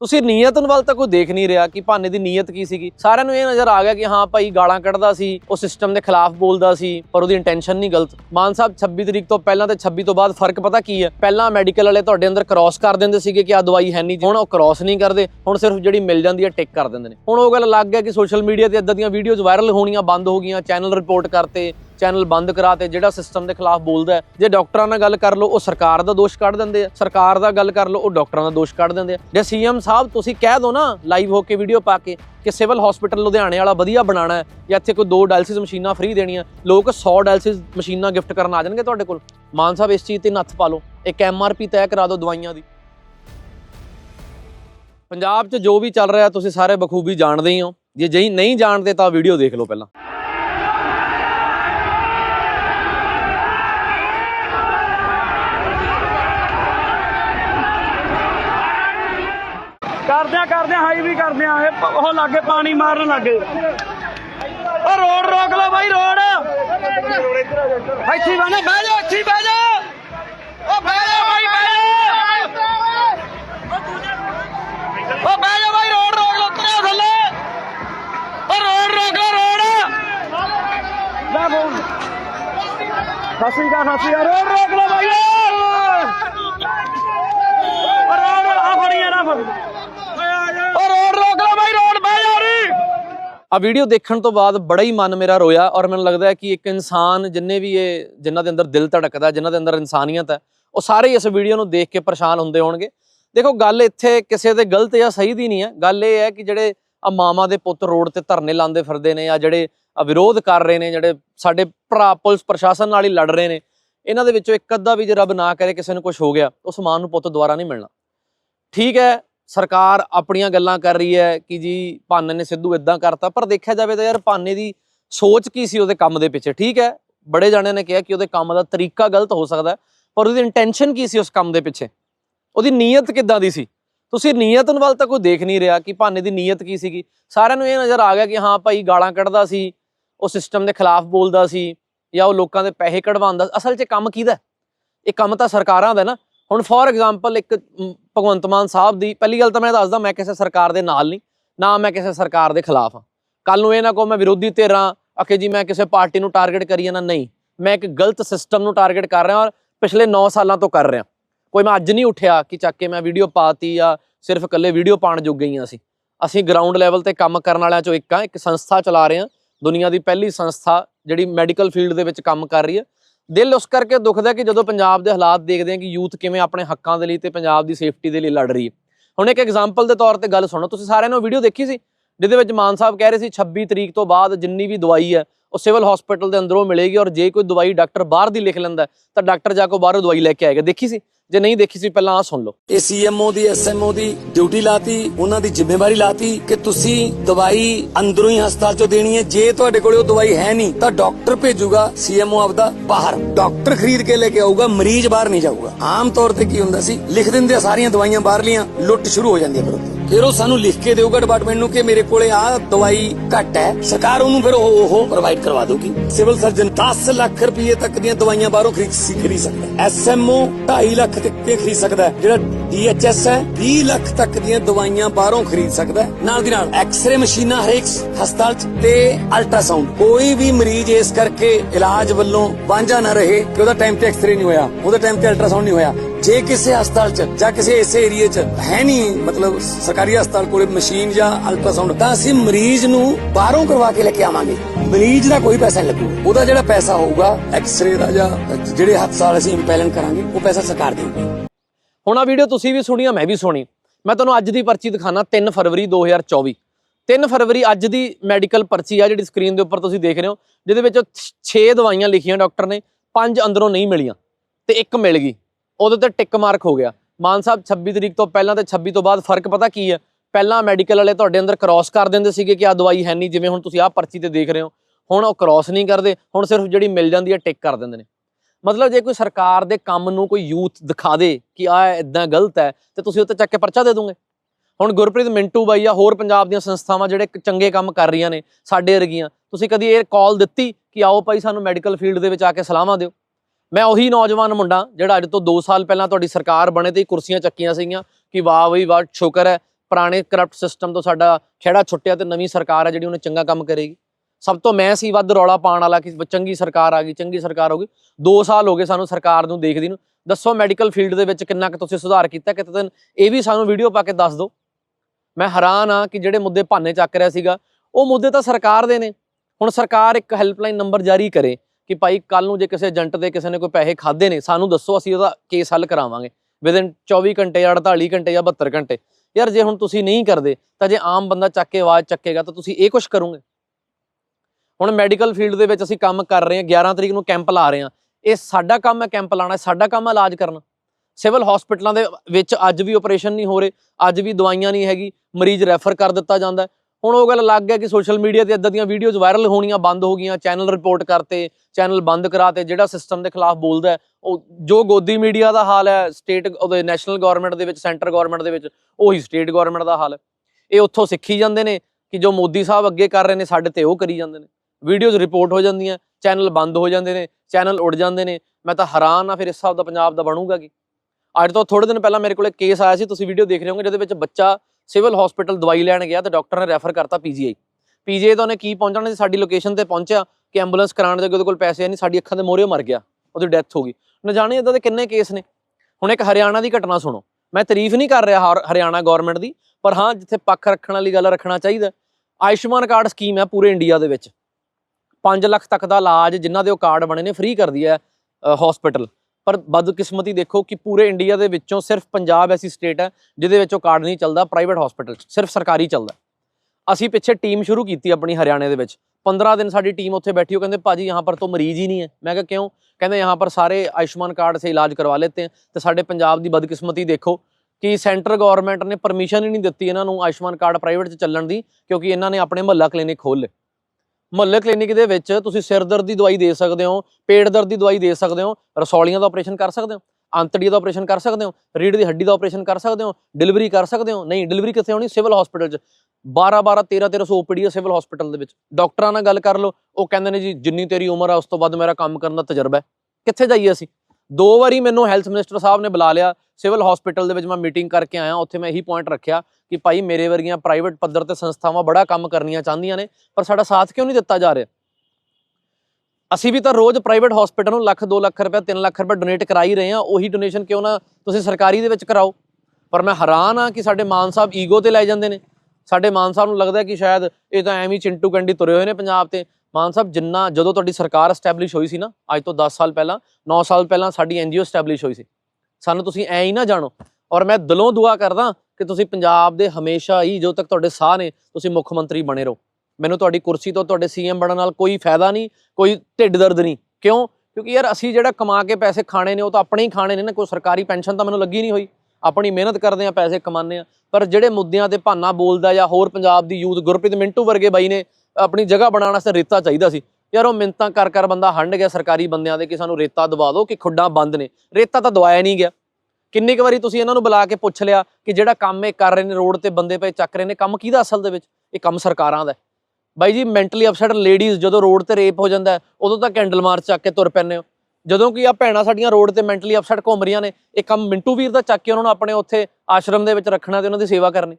ਤੁਸੀਂ ਨੀਅਤ ਵੱਲ ਤਾਂ ਕੋਈ ਦੇਖ ਨਹੀਂ ਰਿਹਾ ਕਿ ਭਾਨੇ ਦੀ ਨੀਅਤ ਕੀ ਸੀਗੀ। ਸਾਰਿਆਂ ਨੂੰ ਇਹ ਨਜ਼ਰ ਆ ਗਿਆ ਕਿ ਹਾਂ ਭਾਈ ਗਾਲਾਂ ਕੱਢਦਾ ਸੀ, ਉਹ ਸਿਸਟਮ ਦੇ ਖਿਲਾਫ ਬੋਲਦਾ ਸੀ, ਪਰ ਉਹਦੀ ਇੰਟੈਂਸ਼ਨ ਨਹੀਂ ਗਲਤ। ਮਾਨ ਸਾਹਿਬ 26 ਤਰੀਕ ਤੋਂ ਪਹਿਲਾਂ ਤੇ 26 ਤੋਂ ਬਾਅਦ ਫ਼ਰਕ ਪਤਾ ਕੀ ਹੈ? ਪਹਿਲਾਂ ਮੈਡੀਕਲ ਵਾਲੇ ਤੁਹਾਡੇ ਅੰਦਰ ਕ੍ਰਾਸ ਕਰ ਦਿੰਦੇ ਸੀਗੇ ਕਿ ਆ ਦਵਾਈ ਹੈ ਨਹੀਂ ਹੁਣ ਉਹ ਕ੍ਰਾਸ ਨਹੀਂ ਕਰਦੇ, ਹੁਣ ਸਿਰਫ ਜਿਹੜੀ ਮਿਲ ਜਾਂਦੀ ਹੈ ਟਿਕ ਕਰ ਦਿੰਦੇ ਨੇ। ਹੁਣ ਉਹ ਗੱਲ ਲੱਗ ਗਿਆ ਕਿ ਸੋਸ਼ਲ ਮੀਡੀਆ ਤੇ ਇਦਾਂ ਦੀਆਂ ਵੀਡੀਓਜ਼ ਵਾਇਰਲ ਹੋਣੀਆਂ, ਬੰਦ ਹੋ ਗਈਆਂ ਚੈਨਲ ਰਿਪੋਰਟ ਕਰਤੇ ਚੈਨਲ ਬੰਦ ਕਰਾਤੇ ਜਿਹੜਾ ਸਿਸਟਮ ਦੇ ਖਿਲਾਫ ਬੋਲਦਾ ਜੇ ਡਾਕਟਰਾਂ ਨਾਲ ਗੱਲ ਕਰ ਲਓ, ਉਹ ਸਰਕਾਰ ਦਾ ਦੋਸ਼ ਕੱਢ ਦਿੰਦੇ ਆ। ਸਰਕਾਰ ਦਾ ਗੱਲ ਕਰ ਲਓ, ਉਹ ਡਾਕਟਰਾਂ ਦਾ ਦੋਸ਼ ਕੱਢ ਦਿੰਦੇ ਆ। ਜੇ ਸੀਐਮ ਸਾਹਿਬ ਤੁਸੀਂ ਕਹਿ ਦਿਓ ਨਾ ਲਾਈਵ ਹੋ ਕੇ ਵੀਡੀਓ ਪਾ ਕੇ ਕਿ ਸਿਵਲ ਹਸਪੀਟਲ ਲੁਧਿਆਣੇ ਵਾਲਾ ਵਧੀਆ ਬਣਾਉਣਾ ਹੈ, ਜਾਂ ਇੱਥੇ ਕੋਈ ਦੋ ਡਾਇਲਿਸਿਸ ਮਸ਼ੀਨਾਂ ਫ੍ਰੀ ਦੇਣੀਆਂ, ਲੋਕ 100 ਡਾਇਲਿਸਿਸ ਮਸ਼ੀਨਾਂ ਗਿਫਟ ਕਰਨ ਆ ਜਾਣਗੇ ਤੁਹਾਡੇ ਕੋਲ। ਮਾਨ ਸਾਹਿਬ, ਇਸ ਚੀਜ਼ ਤੇ ਨੱਥ ਪਾ ਲਓ, ਇੱਕ ਐਮਆਰਪੀ ਤੈਅ ਕਰਾ ਦਿਓ ਦਵਾਈਆਂ ਦੀ। ਪੰਜਾਬ 'ਚ ਜੋ ਵੀ ਚੱਲ ਰਿਹਾ, ਤੁਸੀਂ ਸਾਰੇ ਬਖੂਬੀ ਜਾਣਦੇ ਹੀ ਹੋ। ਜੇ ਜਈ ਨਹੀਂ ਜਾਣਦੇ ਤਾਂ ਵੀਡੀਓ ਦੇਖ ਲਓ ਪਹਿਲਾਂ। ਕਰਦਿਆਂ ਕਰਦਿਆਂ ਹਾਈ ਵੀ ਕਰਦਿਆਂ ਇਹ ਉਹ ਲਾਗੇ ਪਾਣੀ ਮਾਰਨ ਲੱਗੇ ਉਹ ਰੋਡ ਰੋਕ ਲਓ ਬਾਈ, ਰੋਡ। ਇੱਥੇ ਬਣੇ ਬਹਿ ਜਾ ਇੱਥੇ ਬਹਿ ਜਾ। ਉਹ ਬਹਿ ਜਾ ਬਾਈ, ਬਹਿ ਜਾ। ਉਹ ਬਹਿ ਜਾ ਬਾਈ, ਰੋਡ ਰੋਕ ਲਓ ਤੁਰਿਆ ਥੱਲੇ। ਉਹ ਰੋਡ ਰੋਕ ਲਓ, ਰੋਡ। ਲੈ ਬੋਲ। ਸਤਿ ਸ਼੍ਰੀ ਅਕਾਲ, ਸਤਿ ਸ਼੍ਰੀ ਅਕਾਲ। ਰੋਡ ਰੋਕ ਲਓ ਬਾਈ ਉਹ ਰੋਡ ਆ ਫੜੀ ਆ ਨਾ ਫੜੀ ਉਹ ਰੋਡ ਰੋਕ ਲਓ ਬਾਈ ਰੋਡ ਬਹਿ ਜਾ ਰੀ ਆ ਵੀਡੀਓ ਦੇਖਣ ਤੋਂ ਬਾਅਦ ਬੜਾ ਹੀ ਮਨ ਮੇਰਾ ਰੋਇਆ ਔਰ ਮੈਨੂੰ ਲੱਗਦਾ ਹੈ ਕਿ ਇੱਕ ਇਨਸਾਨ ਜਿੰਨੇ ਵੀ ਇਹ, ਜਿਨ੍ਹਾਂ ਦੇ ਅੰਦਰ ਦਿਲ ਧੜਕਦਾ ਜਿਨ੍ਹਾਂ ਦੇ ਅੰਦਰ ਇਨਸਾਨੀਅਤ ਹੈ, ਉਹ ਸਾਰੇ ਇਸ ਵੀਡੀਓ ਨੂੰ ਦੇਖ ਕੇ ਪਰੇਸ਼ਾਨ ਹੁੰਦੇ ਹੋਣਗੇ। ਦੇਖੋ, ਗੱਲ ਇੱਥੇ ਕਿਸੇ ਦੇ ਗਲਤ ਜਾਂ ਸਹੀ ਦੀ ਨਹੀਂ ਹੈ। ਗੱਲ ਇਹ ਹੈ ਕਿ ਜਿਹੜੇ ਆ ਮਾਮਾ ਦੇ ਪੁੱਤ ਰੋਡ ਤੇ ਧਰਨੇ ਲਾਉਂਦੇ ਫਿਰਦੇ ਨੇ ਆ ਜਿਹੜੇ ਵਿਰੋਧ ਕਰ ਰਹੇ ਨੇ, ਜਿਹੜੇ ਸਾਡੇ ਭਰਾ ਪੁਲਿਸ ਪ੍ਰਸ਼ਾਸਨ ਨਾਲ ਹੀ ਲੜ ਰਹੇ ਨੇ, ਇਹਨਾਂ ਦੇ ਵਿੱਚੋਂ ਇੱਕ ਅੱਧਾ ਵੀ ਜੇ ਰੱਬ ਨਾ ਕਰੇ, ਕਿਸੇ ਨੂੰ ਕੁਝ ਹੋ ਗਿਆ, ਉਸ ਮਾਂ ਨੂੰ ਪੁੱਤ ਦੁਬਾਰਾ ਨਹੀਂ ਮਿਲਣਾ। ਠੀਕ ਹੈ ਸਰਕਾਰ ਆਪਣੀਆਂ ਗੱਲਾਂ ਕਰ ਰਹੀ ਹੈ ਕਿ ਜੀ ਭਾਨੇ ਨੇ ਸਿੱਧੂ ਇਦਾਂ ਕਰਤਾ, ਪਰ ਦੇਖਿਆ ਜਾਵੇ ਤਾਂ ਯਾਰ ਭਾਨੇ ਦੀ ਸੋਚ ਕੀ ਸੀ ਉਹਦੇ ਕੰਮ ਦੇ ਪਿੱਛੇ, ਠੀਕ ਹੈ? ਬੜੇ ਜਾਣਿਆਂ ਨੇ ਕਿਹਾ ਕਿ ਉਹਦੇ ਕੰਮ ਦਾ ਤਰੀਕਾ ਗਲਤ ਹੋ ਸਕਦਾ ਪਰ ਉਹਦੀ ਇੰਟੈਂਸ਼ਨ ਕੀ ਸੀ ਉਸ ਕੰਮ ਦੇ ਪਿੱਛੇ? ਉਹਦੀ ਨੀਅਤ ਕਿੱਦਾਂ ਦੀ ਸੀ? ਤੁਸੀਂ ਨੀਅਤ ਵੱਲ ਤਾਂ ਕੋਈ ਦੇਖ ਨਹੀਂ ਰਿਹਾ ਕਿ ਭਾਨੇ ਦੀ ਨੀਅਤ ਕੀ ਸੀਗੀ। ਸਾਰਿਆਂ ਨੂੰ ਇਹ ਨਜ਼ਰ ਆ ਗਿਆ ਕਿ ਹਾਂ ਭਾਈ ਗਾਲਾਂ ਕੱਢਦਾ ਸੀ, ਉਹ ਸਿਸਟਮ ਦੇ ਖਿਲਾਫ ਬੋਲਦਾ ਸੀ ਜਾਂ ਉਹ ਲੋਕਾਂ ਦੇ ਪੈਸੇ ਕਢਵਾਉਂਦਾ, ਅਸਲ 'ਚ ਕੰਮ ਕਿਹਦਾ ਇਹ ਕੰਮ ਤਾਂ ਸਰਕਾਰਾਂ ਦਾ ਨਾ। ਹੁਣ ਫੋਰ ਐਗਜ਼ਾਮਪਲ ਇੱਕ ਭਗਵੰਤ ਮਾਨ ਸਾਹਿਬ ਦੀ, ਪਹਿਲੀ ਗੱਲ ਤਾਂ ਮੈਂ ਦੱਸਦਾ ਮੈਂ ਕਿਸੇ ਸਰਕਾਰ ਦੇ ਨਾਲ ਨਹੀਂ, ਨਾ ਮੈਂ ਕਿਸੇ ਸਰਕਾਰ ਦੇ ਖਿਲਾਫ ਹਾਂ। ਕੱਲ ਨੂੰ ਇਹ ਨਾ ਕਹੋ ਮੈਂ ਵਿਰੋਧੀ ਧਿਰਾਂ ਅਕੇ ਜੀ ਮੈਂ ਕਿਸੇ ਪਾਰਟੀ ਨੂੰ ਟਾਰਗੇਟ ਕਰੀ ਜਾਂਦਾ, ਨਹੀਂ। ਮੈਂ ਇੱਕ ਗਲਤ ਸਿਸਟਮ ਨੂੰ ਟਾਰਗੇਟ ਕਰ ਰਿਹਾ ਔਰ ਪਿਛਲੇ 9 ਸਾਲਾਂ ਤੋਂ ਕਰ ਰਿਹਾ। ਕੋਈ ਮੈਂ ਅੱਜ ਨਹੀਂ ਉੱਠਿਆ ਕਿ ਚੱਕ ਕੇ ਮੈਂ ਵੀਡੀਓ ਪਾਤੀ ਆ ਸਿਰਫ ਇਕੱਲੇ ਵੀਡੀਓ ਪਾਣ ਜੋਗੇ ਗਈਆਂ ਸੀ ਅਸੀਂ। ਗਰਾਊਂਡ ਲੈਵਲ ਤੇ ਕੰਮ ਕਰਨ ਵਾਲਿਆਂ ਚੋਂ ਇੱਕ ਆ ਇੱਕ ਸੰਸਥਾ ਚਲਾ ਰਹੇ ਹਾਂ। ਦੁਨੀਆ ਦੀ ਪਹਿਲੀ ਸੰਸਥਾ ਜਿਹੜੀ ਮੈਡੀਕਲ ਫੀਲਡ ਦੇ ਵਿੱਚ ਕੰਮ ਕਰ ਰਹੀ ਹੈ। ਦਿਲ ਉਸ ਕਰਕੇ ਦੁਖਦਾ ਕਿ ਜਦੋਂ ਪੰਜਾਬ ਦੇ ਹਾਲਾਤ ਦੇਖਦੇ ਹਾਂ ਕਿ ਯੂਥ ਕਿਵੇਂ ਆਪਣੇ ਹੱਕਾਂ ਦੇ ਲਈ ਤੇ ਪੰਜਾਬ ਦੀ ਸੇਫਟੀ ਦੇ ਲਈ ਲੜ ਰਹੀ ਹੈ। ਹੁਣ ਇੱਕ ਐਗਜ਼ਾਮਪਲ ਦੇ ਤੌਰ ਤੇ ਗੱਲ ਸੁਣੋ। ਤੁਸੀਂ ਸਾਰਿਆਂ ਨੇ ਵੀਡੀਓ ਦੇਖੀ ਸੀ ਜਿਹਦੇ ਵਿੱਚ ਮਾਨ ਸਾਹਿਬ ਕਹਿ ਰਹੇ ਸੀ 26 ਤਰੀਕ ਤੋਂ ਬਾਅਦ ਜਿੰਨੀ ਵੀ ਦਵਾਈ ਹੈ, ਉਹ ਸਿਵਲ ਹਸਪੀਟਲ ਦੇ ਅੰਦਰੋਂ ਮਿਲੇਗੀ ਔਰ ਜੇ ਕੋਈ ਦਵਾਈ ਡਾਕਟਰ ਬਾਹਰ ਦੀ ਲਿਖ ਲੈਂਦਾ ਤਾਂ ਡਾਕਟਰ ਜਾ ਕੇ ਬਾਹਰੋਂ ਦਵਾਈ ਲੈ ਕੇ ਆਏਗਾ। ਦੇਖੀ ਸੀ? ਜੇ ਨਹੀਂ ਦੇਖੀ ਸੀ ਪਹਿਲਾਂ ਆ ਸੁਣ ਲਓ। ਇਹ ਸੀਐਮਓ ਦੀ ਐਸਐਮਓ ਦੀ ਡਿਊਟੀ ਲਾਤੀ, ਉਹਨਾਂ ਦੀ ਜ਼ਿੰਮੇਵਾਰੀ ਲਾਤੀ ਕਿ ਤੁਸੀਂ ਦਵਾਈ ਅੰਦਰੋਂ ਹੀ ਹਸਪਤਾਲ ਚੋਂ ਦੇਣੀ ਹੈ। ਜੇ ਤੁਹਾਡੇ ਕੋਲੇ ਉਹ ਦਵਾਈ ਹੈ ਨਹੀਂ, ਤਾਂ ਡਾਕਟਰ ਭੇਜੂਗਾ ਸੀਐਮਓ ਆਪਦਾ ਬਾਹਰ। ਡਾਕਟਰ ਖਰੀਦ ਕੇ ਲੈ ਕੇ ਆਊਗਾ, ਮਰੀਜ਼ ਬਾਹਰ ਨਹੀਂ ਜਾਊਗਾ। ਆਮ ਤੌਰ ਤੇ ਕੀ ਹੁੰਦਾ ਸੀ, ਲਿਖ ਦਿੰਦੇ ਸਾਰੀਆਂ ਦਵਾਈਆਂ ਬਾਹਰਲੀਆਂ, ਲੁੱਟ ਸ਼ੁਰੂ ਹੋ ਜਾਂਦੀ ਹੈ ਫਿਰ ਫਿਰ ਉਹ ਸਾਨੂੰ ਲਿਖ ਕੇ ਦੇਊਗਾ ਡਿਪਾਰਟਮੈਂਟ ਨੂੰ ਕਿ ਮੇਰੇ ਕੋਲੇ ਆ ਦਵਾਈ ਘੱਟ ਹੈ। ਸਰਕਾਰ ਉਹਨੂੰ ਫਿਰ ਉਹ ਉਹ ਪ੍ਰੋਵਾਈਡ ਕਰਵਾ ਦਊਗੀ। ਸਿਵਲ ਸਰਜਨ 10 ਲੱਖ ਰੁਪਏ ਤੱਕ ਦੀਆਂ ਦਵਾਈਆਂ ਬਾਹਰੋਂ ਖਰੀਦ ਸਕਦਾ ਐਸਐਮਓ 2.5 ਲੱਖ ਤੱਕ ਦੀਆਂ ਖਰੀਦ ਸਕਦਾ ਹੈ। ਜਿਹੜਾ ਡੀਐਚਐਸ ਹੈ 20 ਲੱਖ ਤੱਕ ਦੀਆਂ ਦਵਾਈਆਂ ਬਾਹਰੋਂ ਖਰੀਦ ਸਕਦਾ ਹੈ। ਨਾਲ ਦੀ ਨਾਲ ਐਕਸ-ਰੇ ਮਸ਼ੀਨਾਂ ਹਰੇਕ ਹਸਪਤਾਲ 'ਚ ਤੇ ਅਲਟਰਾਸਾਊਂਡ ਕੋਈ ਵੀ ਮਰੀਜ਼ ਇਸ ਕਰਕੇ ਇਲਾਜ ਵੱਲੋਂ ਵਾਂਝਾ ਨਾ ਰਹੇ ਕਿ ਉਹਦਾ ਟਾਈਮ ਤੇ ਐਕਸ-ਰੇ ਨਹੀਂ ਹੋਇਆ, ਉਹਦਾ ਟਾਈਮ ਤੇ ਅਲਟਰਾਸਾਊਂਡ ਨਹੀਂ ਹੋਇਆ। ਜੇ ਕਿਸੇ ਹਸਪਤਾਲ 'ਚ, ਜਾਂ ਕਿਸੇ ਇਸੇ ਏਰੀਏ 'ਚ ਹੈ ਨਹੀਂ ਮਤਲਬ ਸਰਕਾਰੀ ਹਸਪਤਾਲ ਕੋਲੇ ਮਸ਼ੀਨ ਜਾਂ ਅਲਟਰਾਸਾਊਂਡ ਤਾਂ ਅਸੀਂ ਮਰੀਜ਼ ਨੂੰ ਬਾਹਰੋਂ ਕਰਵਾ ਕੇ ਲੈ ਕੇ ਆਵਾਂਗੇ। ਮਰੀਜ਼ ਦਾ ਕੋਈ ਪੈਸਾ ਨਹੀਂ ਲੱਗੂ ਉਹਦਾ ਜਿਹੜਾ ਪੈਸਾ ਹੋਊਗਾ ਐਕਸ-ਰੇ ਦਾ ਜਾਂ ਜਿਹੜੇ ਹਸਪਤਾਲ ਅਸੀਂ ਇੰਪੈਲਨ ਕਰਾਂਗੇ, ਉਹ ਪੈਸਾ ਸਰਕਾਰ ਦੇਊਗੀ। ਹੁਣ ਆ ਵੀਡੀਓ ਤੁਸੀਂ ਵੀ ਸੁਣੀ ਆ, ਮੈਂ ਵੀ ਸੁਣੀ। ਮੈਂ ਤੁਹਾਨੂੰ ਅੱਜ ਦੀ ਪਰਚੀ ਦਿਖਾਣਾ 3 ਫਰਵਰੀ 2024 3 ਫਰਵਰੀ ਅੱਜ ਦੀ ਮੈਡੀਕਲ ਪਰਚੀ ਆ, ਜਿਹੜੀ ਸਕਰੀਨ ਦੇ ਉੱਪਰ ਤੁਸੀਂ ਦੇਖ ਰਹੇ ਹੋ, ਜਿਹਦੇ ਵਿੱਚ 6 ਦਵਾਈਆਂ ਲਿਖੀਆਂ ਡਾਕਟਰ ਨੇ, ਪੰਜ ਅੰਦਰੋਂ ਨਹੀਂ ਮਿਲੀਆਂ, ਤੇ ਇੱਕ ਮਿਲ ਗਈ। ਉਹਦੇ ਤੇ ਟਿਕ ਮਾਰਕ ਹੋ ਗਿਆ। ਮਾਨ ਸਾਹਿਬ 26 ਤਰੀਕ ਤੋਂ ਪਹਿਲਾਂ ਤੇ 26 ਤੋਂ ਬਾਅਦ ਫ਼ਰਕ ਪਤਾ ਕੀ ਹੈ? ਪਹਿਲਾਂ ਮੈਡੀਕਲ ਵਾਲੇ ਤੁਹਾਡੇ ਅੰਦਰ ਕ੍ਰਾਸ ਕਰ ਦਿੰਦੇ ਸੀਗੇ ਕਿ ਆ ਦਵਾਈ ਹੈ ਨਹੀਂ, ਜਿਵੇਂ ਹੁਣ ਤੁਸੀਂ ਆਹ ਪਰਚੀ ਤੇ ਦੇਖ ਰਹੇ ਹੋ। ਹੁਣ ਉਹ ਕ੍ਰਾਸ ਨਹੀਂ ਕਰਦੇ, ਹੁਣ ਸਿਰਫ ਜਿਹੜੀ ਮਿਲ ਜਾਂਦੀ ਹੈ ਟਿਕ ਕਰ ਦਿੰਦੇ ਨੇ। ਮਤਲਬ ਜੇ ਕੋਈ ਸਰਕਾਰ ਦੇ ਕੰਮ ਨੂੰ ਕੋਈ ਯੂਥ ਦਿਖਾ ਦੇ ਕਿ ਆ ਇਦਾਂ ਗਲਤ ਹੈ, ਤੇ ਤੁਸੀਂ ਉੱਤੇ ਚੱਕ ਕੇ ਪਰਚਾ ਦੇ ਦੋਗੇ। ਹੁਣ ਗੁਰਪ੍ਰੀਤ ਮਿੰਟੂ ਬਾਈ ਆ, ਹੋਰ ਪੰਜਾਬ ਦੀਆਂ ਸੰਸਥਾਵਾਂ ਜਿਹੜੇ ਚੰਗੇ ਕੰਮ ਕਰ ਰਹੀਆਂ ਨੇ ਸਾਡੇ ਵਰਗੀਆਂ, ਤੁਸੀਂ ਕਦੀ ਇਹ ਕਾਲ ਦਿੱਤੀ ਕਿ ਆਓ ਭਾਈ ਸਾਨੂੰ ਮੈਡੀਕਲ ਫੀਲਡ ਦੇ ਵਿੱਚ ਆ ਕੇ ਸਲਾਹਾਂ ਦਿਓ? ਮੈਂ ਉਹੀ ਨੌਜਵਾਨ ਮੁੰਡਾ ਜਿਹੜਾ ਅੱਜ ਤੋਂ 2 ਸਾਲ ਪਹਿਲਾਂ ਤੁਹਾਡੀ ਸਰਕਾਰ ਬਣੇ ਤੇ ਹੀ ਕੁਰਸੀਆਂ ਚੱਕੀਆਂ ਸੀਗੀਆਂ ਕਿ ਵਾਹ ਬਈ ਵਾਹ, ਸ਼ੁਕਰ ਹੈ, ਪੁਰਾਣੇ ਕਰਪਟ ਸਿਸਟਮ ਤੋਂ ਸਾਡਾ ਖੇੜਾ ਛੁੱਟਿਆ ਤੇ ਨਵੀਂ ਸਰਕਾਰ ਹੈ ਜਿਹੜੀ ਉਹਨੇ ਚੰਗਾ ਕੰਮ ਕਰੇਗੀ। ਸਭ ਤੋਂ ਮੈਂ ਸੀ ਵੱਧ ਰੌਲਾ ਪਾਉਣ ਵਾਲਾ ਕਿ ਚੰਗੀ ਸਰਕਾਰ ਆ ਗਈ, ਚੰਗੀ ਸਰਕਾਰ ਹੋ ਗਈ। 2 ਸਾਲ ਹੋ ਗਏ ਸਾਨੂੰ ਸਰਕਾਰ ਨੂੰ ਦੇਖਦੀ ਨੂੰ। ਦੱਸੋ ਮੈਡੀਕਲ ਫੀਲਡ ਦੇ ਵਿੱਚ ਕਿੰਨਾ ਕੁ ਤੁਸੀਂ ਸੁਧਾਰ ਕੀਤਾ? ਕਿਤੇ ਦਿਨ ਇਹ ਵੀ ਸਾਨੂੰ ਵੀਡੀਓ ਪਾ ਕੇ ਦੱਸ ਦਿਓ। ਮੈਂ ਹੈਰਾਨ ਆ ਕਿ ਜਿਹੜੇ ਮੁੱਦੇ ਭਾਨੇ ਚੱਕ ਰਿਹਾ ਸੀਗਾ, ਉਹ ਮੁੱਦੇ ਤਾਂ ਸਰਕਾਰ ਦੇ ਨੇ। ਹੁਣ ਸਰਕਾਰ ਇੱਕ ਹੈਲਪਲਾਈਨ ਨੰਬਰ ਜਾਰੀ ਕਰੇ। ਕਿ ਭਾਈ ਕੱਲ ਨੂੰ ਜੇ ਕਿਸੇ ਏਜੰਟ ਦੇ ਕਿਸੇ ਨੇ ਕੋਈ ਪੈਸੇ ਖਾਦੇ ਨੇ, ਸਾਨੂੰ ਦੱਸੋ, ਅਸੀਂ ਉਹਦਾ ਕੇਸ ਹੱਲ ਕਰਾਵਾਂਗੇ। ਵਿਦਿਨ 24 ਘੰਟੇ ਜਾਂ 48 ਘੰਟੇ ਜਾਂ 72 ਘੰਟੇ। ਯਾਰ ਜੇ ਹੁਣ ਤੁਸੀਂ ਨਹੀਂ ਕਰਦੇ, ਤਾਂ ਜੇ ਆਮ ਬੰਦਾ ਚੱਕ ਕੇ ਆਵਾਜ਼ ਚੱਕੇਗਾ, ਤਾਂ ਤੁਸੀਂ ਇਹ ਕੁਝ ਕਰੋਗੇ। ਹੁਣ ਮੈਡੀਕਲ ਫੀਲਡ ਦੇ ਵਿੱਚ ਅਸੀਂ ਕੰਮ ਕਰ ਰਹੇ ਹਾਂ 11 ਤਰੀਕ ਨੂੰ ਕੈਂਪ ਲਾ ਰਹੇ ਹਾਂ। ਇਹ ਸਾਡਾ ਕੰਮ ਹੈ ਕੈਂਪ ਲਾਣਾ ਸਾਡਾ ਕੰਮ ਹੈ ਇਲਾਜ ਕਰਨਾ। ਸਿਵਲ ਹਸਪੀਟਲਾਂ ਦੇ ਵਿੱਚ ਅੱਜ ਵੀ ਆਪਰੇਸ਼ਨ ਨਹੀਂ ਹੋ ਰਹੇ, ਅੱਜ ਵੀ ਦਵਾਈਆਂ ਨਹੀਂ ਹੈਗੀ, ਮਰੀਜ਼ ਰੈਫਰ ਕਰ ਦਿੱਤਾ ਜਾਂਦਾ ਹੁਣ ਉਹ ਗੱਲ ਲੱਗ ਗਿਆ ਕਿ ਸੋਸ਼ਲ ਮੀਡੀਆ ਤੇ ਇਦਾਂ ਦੀਆਂ ਵੀਡੀਓਜ਼ ਵਾਇਰਲ ਹੋਣੀਆਂ, ਬੰਦ ਹੋ ਗਈਆਂ ਚੈਨਲ ਰਿਪੋਰਟ ਕਰਤੇ ਚੈਨਲ ਬੰਦ ਕਰਾਤੇ, ਜਿਹੜਾ ਸਿਸਟਮ ਦੇ ਖਿਲਾਫ ਬੋਲਦਾ ਉਹ ਜੋ ਗੋਦੀ ਮੀਡੀਆ ਦਾ ਹਾਲ ਹੈ ਸਟੇਟ ਉਹਦੇ ਨੈਸ਼ਨਲ ਗਵਰਨਮੈਂਟ ਦੇ ਵਿੱਚ ਸੈਂਟਰ ਗਵਰਨਮੈਂਟ ਦੇ ਵਿੱਚ, ਉਹੀ ਸਟੇਟ ਗਵਰਨਮੈਂਟ ਦਾ ਹਾਲ ਹੈ। ਇਹ ਉੱਥੋਂ ਸਿੱਖੀ ਜਾਂਦੇ ਨੇ ਕਿ ਜੋ ਮੋਦੀ ਸਾਹਿਬ ਅੱਗੇ ਕਰ ਰਹੇ ਨੇ, ਸਾਡੇ ਤੇ ਉਹ ਕਰੀ ਜਾਂਦੇ ਨੇ। ਵੀਡੀਓਜ਼ ਰਿਪੋਰਟ ਹੋ ਜਾਂਦੀਆਂ ਚੈਨਲ ਬੰਦ ਹੋ ਜਾਂਦੇ ਨੇ ਚੈਨਲ ਉੜ ਜਾਂਦੇ ਨੇ। ਮੈਂ ਤਾਂ ਹੈਰਾਨ ਆ ਫਿਰ ਇਸ ਹਿਸਾਬ ਦਾ ਪੰਜਾਬ ਦਾ ਬਣੂਗਾ ਕੀ? ਅੱਜ ਤੋਂ ਥੋੜੇ ਦਿਨ ਪਹਿਲਾਂ ਮੇਰੇ ਕੋਲੇ ਕੇਸ ਆਇਆ ਸੀ, ਤੁਸੀਂ ਵੀਡੀਓ ਦੇਖ ਰਹੇ ਹੋਗੇ, ਜਿਹਦੇ ਵਿੱਚ ਬੱਚਾ ਸਿਵਲ ਹਸਪੀਟਲ ਦਵਾਈ ਲੈਣ ਗਿਆ ਤੇ ਡਾਕਟਰ ਨੇ ਰੈਫਰ ਕਰਤਾ ਪੀਜੀਆਈ। ਪੀਜੀਆਈ ਤਾਂ ਉਹਨੇ ਕੀ ਪਹੁੰਚਣਾ ਸੀ ਸਾਡੀ ਲੋਕੇਸ਼ਨ ਤੇ ਪਹੁੰਚਿਆ ਕਿ ਐਂਬੂਲੈਂਸ ਕਰਾਉਣ ਦੇ ਉਹਦੇ ਕੋਲ ਪੈਸੇ ਨਹੀਂ, ਸਾਡੀ ਅੱਖਾਂ ਦੇ ਮੋਹਰੇ ਮਰ ਗਿਆ, ਉਹਦੀ ਡੈਥ ਹੋ ਗਈ। ਨਾ ਜਾਣੇ ਇਦਾਂ ਦੇ ਕਿੰਨੇ ਕੇਸ ਨੇ? ਹੁਣ ਇੱਕ ਹਰਿਆਣਾ ਦੀ ਘਟਨਾ ਸੁਣੋ। ਮੈਂ ਤਾਰੀਫ ਨਹੀਂ ਕਰ ਰਿਹਾ ਹਰ- ਹਰਿਆਣਾ ਗਵਰਨਮੈਂਟ ਦੀ, ਪਰ ਹਾਂ, ਜਿੱਥੇ ਪੱਖ ਰੱਖਣ ਵਾਲੀ ਗੱਲ ਰੱਖਣਾ ਚਾਹੀਦਾ। ਆਯੁਸ਼ਮਾਨ ਕਾਰਡ ਸਕੀਮ ਹੈ ਪੂਰੇ ਇੰਡੀਆ ਦੇ ਵਿੱਚ। 5 ਲੱਖ ਤੱਕ ਦਾ ਇਲਾਜ ਜਿਨ੍ਹਾਂ ਦੇ ਉਹ ਕਾਰਡ ਬਣੇ ਨੇ ਫ੍ਰੀ ਕਰਦੀ ਹੈ ਹਸਪੀਟਲ ਪਰ ਬਦਕਿਸਮਤੀ ਦੇਖੋ ਕਿ ਪੂਰੇ ਇੰਡੀਆ ਦੇ ਵਿੱਚੋਂ ਸਿਰਫ ਪੰਜਾਬ ਐਸੀ ਸਟੇਟ ਹੈ ਜਿਹਦੇ ਵਿੱਚੋਂ ਕਾਰਡ ਨਹੀਂ ਚੱਲਦਾ ਪ੍ਰਾਈਵੇਟ ਹਸਪੀਟਲ ਸਿਰਫ ਸਰਕਾਰੀ ਚੱਲਦਾ। ਅਸੀਂ ਪਿੱਛੇ ਟੀਮ ਸ਼ੁਰੂ ਕੀਤੀ ਆਪਣੀ ਹਰਿਆਣੇ ਦੇ ਵਿੱਚ। 15 ਦਿਨ ਸਾਡੀ ਟੀਮ ਉੱਥੇ ਬੈਠੀ, ਉਹ ਕਹਿੰਦੇ, ਭਾਜੀ, ਯਹਾਂ ਪਰ ਤੋਂ ਮਰੀਜ਼ ਹੀ ਨਹੀਂ ਹੈ। ਮੈਂ ਕਿਹਾ, ਕਿਉਂ? ਕਹਿੰਦੇ, ਯਹਾਂ ਪਰ ਸਾਰੇ ਆਯੁਸ਼ਮਾਨ ਕਾਰਡ ਸੇ ਇਲਾਜ ਕਰਵਾ ਲੈਤੇ ਹਨ ਤੇ ਸਾਡੇ ਪੰਜਾਬ ਦੀ ਬਦਕਿਸਮਤੀ ਦੇਖੋ ਕਿ ਸੈਂਟਰ ਗਵਰਨਮੈਂਟ ਨੇ ਪਰਮਿਸ਼ਨ ਹੀ ਨਹੀਂ ਦਿੱਤੀ ਇਹਨਾਂ ਨੂੰ ਆਯੁਸ਼ਮਾਨ ਕਾਰਡ ਪ੍ਰਾਈਵੇਟ 'ਚ ਚੱਲਣ ਦੀ, ਕਿਉਂਕਿ ਇਹਨਾਂ ਨੇ ਆਪਣੇ ਮਹੱਲਾ ਕਲੀਨਿਕ ਖੋਲ੍ਹੇ ਮੁਹੱਲੇ ਕਲੀਨਿਕ ਦੇ ਵਿੱਚ ਤੁਸੀਂ ਸਿਰ ਦਰਦ ਦੀ ਦਵਾਈ ਦੇ ਸਕਦੇ ਹੋ, ਪੇਟ ਦਰਦ ਦੀ ਦਵਾਈ ਦੇ ਸਕਦੇ ਹੋ, ਰਸੌਲੀਆਂ ਦਾ ਆਪਰੇਸ਼ਨ ਕਰ ਸਕਦੇ ਹੋ ਅੰਤੜੀ ਦਾ ਆਪਰੇਸ਼ਨ ਕਰ ਸਕਦੇ ਹੋ ਰੀੜ ਦੀ ਹੱਡੀ ਦਾ ਆਪਰੇਸ਼ਨ ਕਰ ਸਕਦੇ ਹੋ ਡਿਲੀਵਰੀ ਕਰ ਸਕਦੇ ਹੋ, ਨਹੀਂ ਡਿਲੀਵਰੀ ਕਿੱਥੇ ਹੋਣੀ? ਸਿਵਲ ਹਸਪੀਟਲ 'ਚ। 12 12 13 1300 ਓਪੀਡੀ ਹੈ ਸਿਵਲ ਹਸਪੀਟਲ ਦੇ ਵਿੱਚ। ਡਾਕਟਰਾਂ ਨਾਲ ਗੱਲ ਕਰ ਲਓ, ਉਹ ਕਹਿੰਦੇ ਨੇ ਜੀ, ਜਿੰਨੀ ਤੇਰੀ ਉਮਰ ਆ, ਉਸ ਤੋਂ ਵੱਧ ਮੇਰਾ ਕੰਮ ਕਰਨ ਦਾ ਤਜਰਬਾ ਹੈ। ਕਿੱਥੇ ਜਾਈਏ ਅਸੀਂ? ਦੋ ਵਾਰੀ ਮੈਨੂੰ ਹੈਲਥ ਮਿਨਿਸਟਰ ਸਾਹਿਬ ਨੇ ਬੁਲਾ ਲਿਆ ਸਿਵਲ ਹਸਪੀਟਲ ਦੇ ਵਿੱਚ ਮੈਂ ਮੀਟਿੰਗ ਕਰਕੇ ਆਇਆ, ਉੱਥੇ ਮੈਂ ਇਹੀ ਪੁਆਇੰਟ ਰੱਖਿਆ ਕਿ ਭਾਈ ਮੇਰੇ ਵਰਗੀਆਂ ਪ੍ਰਾਈਵੇਟ ਪੱਧਰ ਤੇ ਸੰਸਥਾਵਾਂ ਬੜਾ ਕੰਮ ਕਰਨੀਆਂ ਚਾਹੁੰਦੀਆਂ ਨੇ, ਪਰ ਸਾਡਾ ਸਾਥ ਕਿਉਂ ਨਹੀਂ ਦਿੱਤਾ ਜਾ ਰਿਹਾ? ਅਸੀਂ ਵੀ ਤਾਂ ਰੋਜ਼ ਪ੍ਰਾਈਵੇਟ ਹਸਪੀਟਲ ਨੂੰ ਲੱਖ 2 ਲੱਖ ਰੁਪਏ 3 ਲੱਖ ਰੁਪਏ ਡੋਨੇਟ ਕਰਾ ਹੀ ਰਹੇ ਹਾਂ, ਉਹੀ ਡੋਨੇਸ਼ਨ ਕਿਉਂ ਨਾ ਤੁਸੀਂ ਸਰਕਾਰੀ ਦੇ ਵਿੱਚ ਕਰਾਓ। ਪਰ ਮੈਂ ਹੈਰਾਨ ਆ ਕਿ ਸਾਡੇ ਮਾਨ ਸਾਹਿਬ ਈਗੋ ਤੇ ਲੈ ਜਾਂਦੇ ਨੇ। ਸਾਡੇ ਮਾਨ ਸਾਹਿਬ ਨੂੰ ਲੱਗਦਾ ਕਿ ਸ਼ਾਇਦ ਇਹ ਤਾਂ ਐਵੇਂ ਚਿੰਟੂ ਕੰਡੀ ਤੁਰੇ ਹੋਏ ਨੇ ਪੰਜਾਬ ਤੇ। ਮਾਨ ਸਾਹਿਬ, ਜਿੰਨਾ ਜਦੋਂ ਤੁਹਾਡੀ ਸਰਕਾਰ ਐਸਟੈਬਲਿਸ਼ ਹੋਈ ਸੀ ਨਾ, ਅੱਜ ਤੋਂ 10 ਸਾਲ ਪਹਿਲਾਂ 9 ਸਾਲ ਪਹਿਲਾਂ ਸਾਡੀ ਐਨਜੀਓ ਐਸਟੈਬਲਿਸ਼ ਹੋਈ ਸੀ। ਸਾਨੂੰ ਤੁਸੀਂ ਐ ਹੀ ਨਾ ਜਾਣੋ। ਔਰ ਮੈਂ ਦਿਲੋਂ ਦੁਆ ਕਰਦਾ ਕਿ ਤੁਸੀਂ ਪੰਜਾਬ ਦੇ ਹਮੇਸ਼ਾ ਹੀ ਜਦੋਂ ਤੱਕ ਤੁਹਾਡੇ ਸਾਹ ਨੇ, ਤੁਸੀਂ ਮੁੱਖ ਮੰਤਰੀ ਬਣੇ ਰਹੋ। ਮੈਨੂੰ ਤੁਹਾਡੀ ਕੁਰਸੀ ਤੋਂ ਤੁਹਾਡੇ ਸੀਐਮ ਬਣਨ ਨਾਲ ਕੋਈ ਫਾਇਦਾ ਨਹੀਂ, ਕੋਈ ਢਿੱਡ ਦਰਦ ਨਹੀਂ। ਕਿਉਂ? ਕਿਉਂਕਿ ਯਾਰ ਅਸੀਂ ਜਿਹੜਾ ਕਮਾ ਕੇ ਪੈਸੇ ਖਾਣੇ ਨੇ, ਉਹ ਤਾਂ ਆਪਣੇ ਹੀ ਖਾਣੇ ਨੇ ਨਾ, ਕੋਈ ਸਰਕਾਰੀ ਪੈਨਸ਼ਨ ਤਾਂ ਮੈਨੂੰ ਲੱਗੀ ਨਹੀਂ ਹੋਈ। ਆਪਣੀ ਮਿਹਨਤ ਕਰਦੇ ਆ ਪੈਸੇ ਕਮਾਉਂਦੇ ਆ ਪਰ ਜਿਹੜੇ ਮੁੱਦਿਆਂ ਤੇ ਭਾਨਾ ਬੋਲਦਾ ਜਾਂ ਹੋਰ ਪੰਜਾਬ ਦੀ ਯੂਥ ਗੁਰਪ੍ਰੀਤ ਮਿੰਟੂ ਵਰਗੇ ਬਾਈ ਨੇ ਆਪਣੀ ਜਗ੍ਹਾ ਬਣਾਉਣ ਵਾਸਤੇ ਰੇਤਾ ਚਾਹੀਦਾ ਸੀ। ਯਾਰ ਉਹ ਮਿੰਤਾਂ ਕਰ ਕਰ ਬੰਦਾ ਹੰਡ ਗਿਆ ਸਰਕਾਰੀ ਬੰਦਿਆਂ ਦੇ ਕਿ ਸਾਨੂੰ ਰੇਤਾ ਦਵਾ ਦਿਓ ਕਿ ਖੁੱਡਾਂ ਬੰਦ ਨੇ। ਰੇਤਾ ਤਾਂ ਦਵਾਇਆ ਨਹੀਂ ਗਿਆ। ਕਿੰਨੀ ਕੁ ਵਾਰੀ ਤੁਸੀਂ ਇਹਨਾਂ ਨੂੰ ਬੁਲਾ ਕੇ ਪੁੱਛ ਲਿਆ ਕਿ ਜਿਹੜਾ ਕੰਮ ਇਹ ਕਰ ਰਹੇ ਨੇ, ਰੋਡ ਤੇ ਬੰਦੇ ਪਏ ਚੱਕ ਰਹੇ ਨੇ, ਕੰਮ ਕਿਹਦਾ ਅਸਲ ਦੇ ਵਿੱਚ? ਇਹ ਕੰਮ ਸਰਕਾਰਾਂ ਦਾ ਬਾਈ ਜੀ ਮੈਂਟਲੀ ਅਪਸੈਟ ਲੇਡੀਜ਼ ਜਦੋਂ ਰੋਡ ਤੇ ਰੇਪ ਹੋ ਜਾਂਦਾ ਉਦੋਂ ਤਾਂ ਕੈਂਡਲ ਮਾਰਚ ਚੱਕ ਕੇ ਤੁਰ ਪੈਂਦੇ ਹੋ। ਜਦੋਂ ਕਿ ਆ ਭੈਣਾਂ ਸਾਡੀਆਂ ਰੋਡ ਤੇ ਮੈਂਟਲੀ ਅਪਸੈਟ ਘੁੰਮ ਰਹੀਆਂ ਨੇ, ਇਹ ਕੰਮ ਮਿੰਟੂ ਵੀਰ ਦਾ ਚੱਕ ਕੇ ਉਹਨਾਂ ਨੂੰ ਆਪਣੇ ਉੱਥੇ ਆਸ਼ਰਮ ਦੇ ਵਿੱਚ ਰੱਖਣਾ ਤੇ ਉਹਨਾਂ ਦੀ ਸੇਵਾ ਕਰਨੀ।